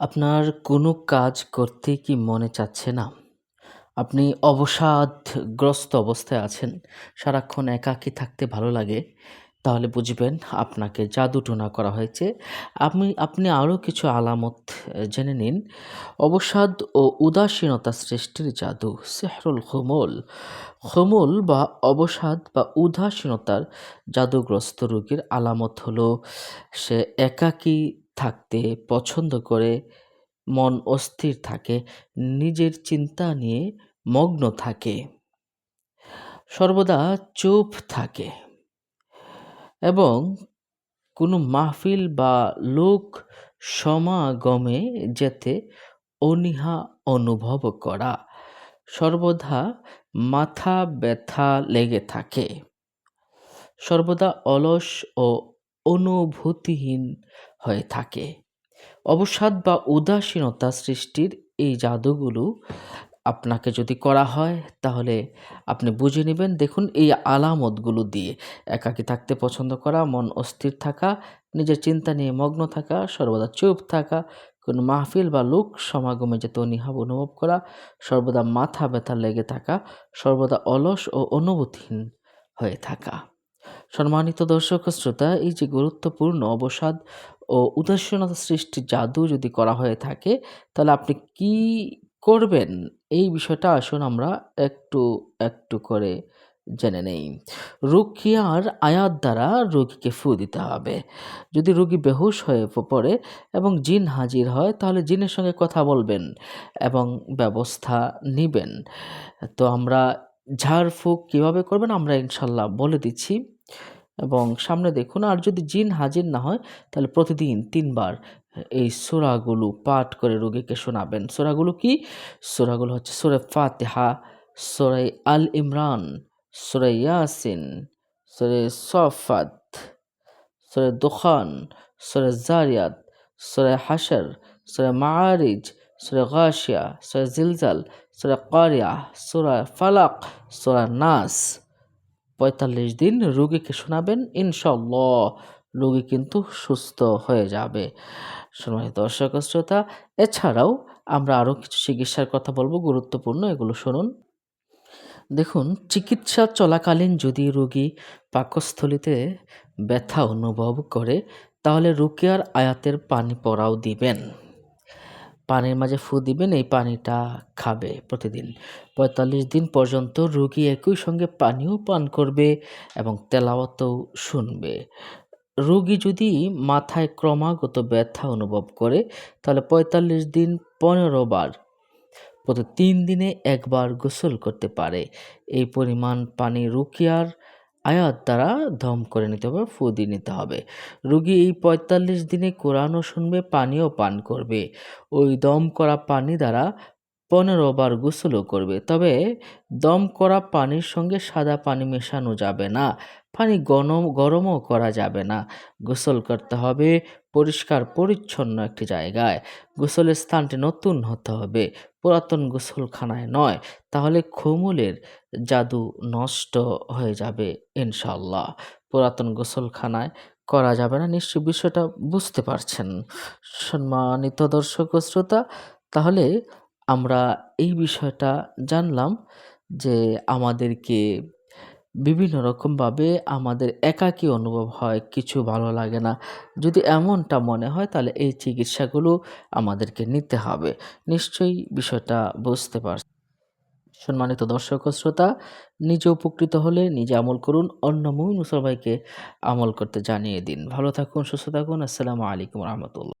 আপনার কোনো কাজ করতে কি মনে চাচ্ছে না? আপনি অবসাদগ্রস্ত অবস্থায় আছেন, সারাক্ষণ একাকী থাকতে ভালো লাগে, তাহলে বুঝবেন আপনাকে জাদুটোনা করা হয়েছে। আপনি আপনি আরও কিছু আলামত জেনে নিন। অবসাদ ও উদাসীনতা সৃষ্টির জাদু, সেহরুল খুমুল। খুমুল বা অবসাদ বা উদাসীনতার জাদুগ্রস্ত রোগীর আলামত হলো সে একাকী থাকতে পছন্দ করে, মন অস্থির থাকে, নিজের চিন্তা নিয়ে মগ্ন থাকে, সর্বদা চুপ থাকে এবং কোনো মাহফিল বা লোক সমাগমে যেতে অনীহা অনুভব করা, সর্বদা মাথা ব্যথা লেগে থাকে, সর্বদা অলস ও অনুভূতিহীন হয়ে থাকে। অবসাদ বা উদাসীনতা সৃষ্টির এই জাদুগুলো আপনাকে যদি করা হয়, তাহলে আপনি বুঝে নেবেন, দেখুন এই আলামতগুলো দিয়ে একাকি থাকতে পছন্দ করা, মন অস্থির থাকা, নিজের চিন্তা নিয়ে মগ্ন থাকা, সর্বদা চুপ থাকা, কোনো মাহফিল বা লোক সমাগমে যে তনিহাব অনুভব করা, সর্বদা মাথা ব্যথা লেগে থাকা, সর্বদা অলস ও অনুভূতিহীন হয়ে থাকা। সম্মানিত দর্শক শ্রোতা, এই যে গুরুত্বপূর্ণ অবসাদ ও উদাসীনতা সৃষ্টি জাদু যদি করা হয়ে থাকে, তাহলে আপনি কি করবেন? এই বিষয়টা আসুন আমরা একটু একটু করে জেনে নেই। রুকিয়ার আয়াত দ্বারা রোগীকে ফু দিতে হবে। যদি রোগী বেহুশ হয়ে পড়ে এবং জিন হাজির হয়, তাহলে জিনের সঙ্গে কথা বলবেন এবং ব্যবস্থা নিবেন। তো আমরা ঝাড়ফুঁক কীভাবে করবেন আমরা ইনশাল্লাহ বলে দিচ্ছি। এবং সামনে দেখুন, আর যদি জিন হাজির না হয়, তাহলে প্রতিদিন তিনবার এই সোরাগুলো পাঠ করে রোগীকে শোনাবেন। সোরাগুলো কি? সোরাগুলো হচ্ছে সোরে ফাতেহা সোরাই আল ইমরান, সোরে ইয়াসিন, সোরে সফাত, সোরে দোখান, সোরে জারিয়াত, সোরে হাসার সোরে মারিজ সোরে গাশিয়া, সোরে জিলজাল, সোরে কারিয়া, সোরা ফালাক, সোরা নাস। পঁয়তাল্লিশ দিন রুগীকে শোনাবেন ইনশাল্লাহ রুগী কিন্তু সুস্থ হয়ে যাবে। সময় দর্শক শ্রোতা, এছাড়াও আমরা আরও কিছু চিকিৎসার কথা বলব, গুরুত্বপূর্ণ এগুলো শুনুন। দেখুন, চিকিৎসা চলাকালীন যদি রোগী পাকস্থলিতে ব্যথা অনুভব করে, তাহলে রুকিয়ার আয়াতের পানি পরাও দিবেন। পানির মাঝে ফু দিবেন, এই পানিটা খাবে প্রতিদিন। পঁয়তাল্লিশ দিন পর্যন্ত রোগী একই সঙ্গে পানিও পান করবে এবং তেলাওয়াতও শুনবে। রোগী যদি মাথায় ক্রমাগত ব্যথা অনুভব করে, তাহলে পঁয়তাল্লিশ দিন পনেরো বার প্রতি তিন দিনে একবার গোসল করতে পারে। এই পরিমাণ পানি রুকিয়ার আয়াত দ্বারা ধম করে নিতে হবে, ফু দিয়ে নিতে হবে। রুগী এই পঁয়তাল্লিশ দিনে কোরআনও শুনবে, পানিও পান করবে। ওই দম করা পানি দ্বারা পনেরো বার গোসলও করবে, তবে দম করা পানির সঙ্গে সাদা পানি মেশানো যাবে না, পানি গরম গরমও করা যাবে না। গোসল করতে হবে পরিষ্কার, পরিচ্ছন্ন একটি জায়গায়। গোসলের স্থানটি নতুন হতে হবে, পুরাতন গোসলখানায় নয়, তাহলে খুমুলের জাদু নষ্ট হয়ে যাবে ইনশাল্লাহ পুরাতন গোসলখানায় করা যাবে না নিশ্চয় বিষয়টা বুঝতে পারছেন। সম্মানিত দর্শক শ্রোতা, তাহলে আমরা এই বিষয়টা জানলাম যে আমাদেরকে বিভিন্ন রকমভাবে আমাদের একাকী অনুভব হয়, কিছু ভালো লাগে না। যদি এমনটা মনে হয় তাহলে এই চিকিৎসাগুলো আমাদেরকে নিতে হবে। নিশ্চয়ই বিষয়টা বুঝতে পারছি। সম্মানিত দর্শক ও শ্রোতা, নিজে উপকৃত হলে নিজে আমল করুন, অন্য মুসলমানকে আমল করতে জানিয়ে দিন। ভালো থাকুন, সুস্থ থাকুন, আসসালামু আলাইকুম রহমতুল্লাহ।